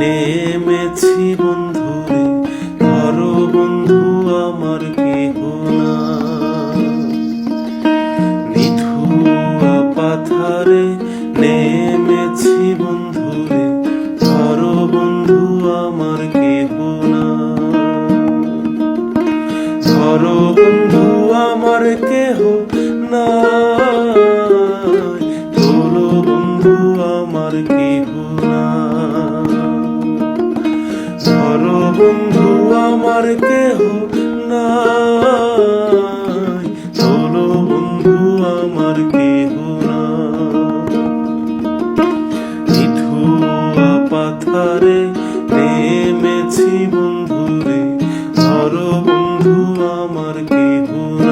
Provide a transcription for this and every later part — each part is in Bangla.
নেমেছি বন্ধু রে ধরো বন্ধু আমার কেহ না। পাথারে নেমেছি বন্ধু রে ধরো বন্ধু আমার কেহ না। ধরো বন্ধু আমার কেহ না। বন্ধু আমার কেহ আমার কেহ না চলো বন্ধু, আমার কেহ না পাথারে নেমেছি বন্ধুরে। ধরো বন্ধু, আমার কেহ না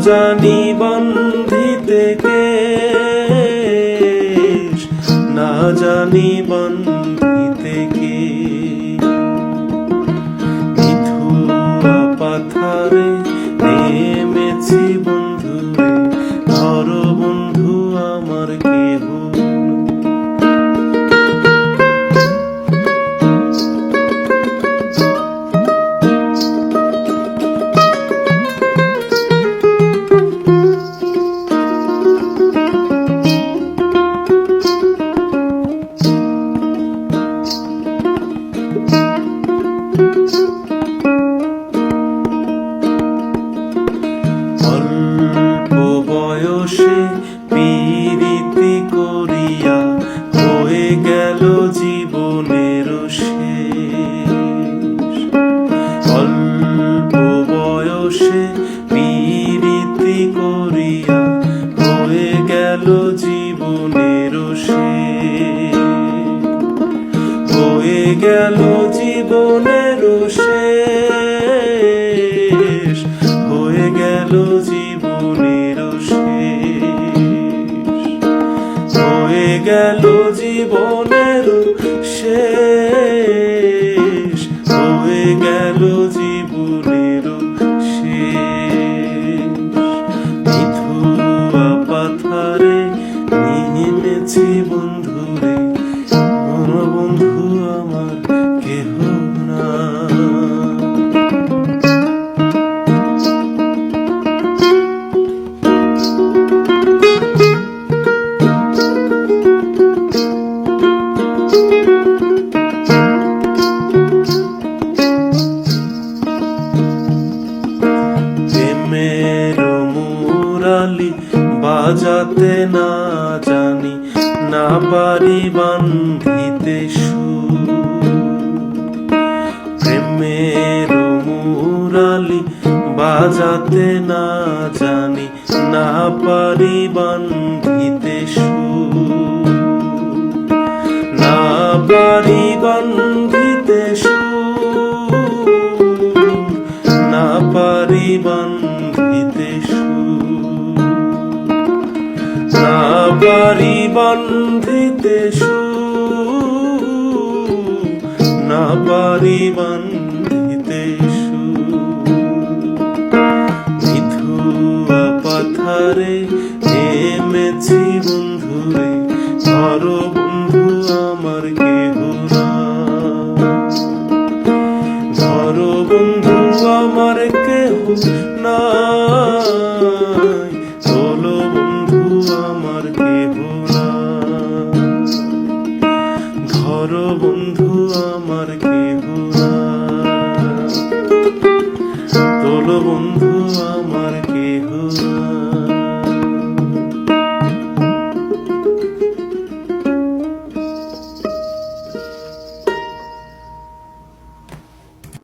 জানি বন্ধিতে কে না জানি বন্ধিতে কে মিথুয়া পাথারে অল্প বয়সে পীড়িতি করিয়া হয়ে গেল জীবনের শেষ হয়ে গেল জীবনের শেষ। হয়ে গেল জীবনের শেষ। হয়ে গেল জীবনের বাজাতে না জানি, না পারি বান্ধিতে সুর। প্রেমের মুরালি বাজাতে না জানি, না পারি বান্ধিতে সুর। না পারি বান্ধিতে পারি বান্ধিতে না পারি বান্ধিতে সুর মিথুয়া পাথারে নেমেছি বন্ধুরে, ধরো বন্ধু আমার কেহ না। বন্ধু আমার কেহ নাই বন্ধু আমার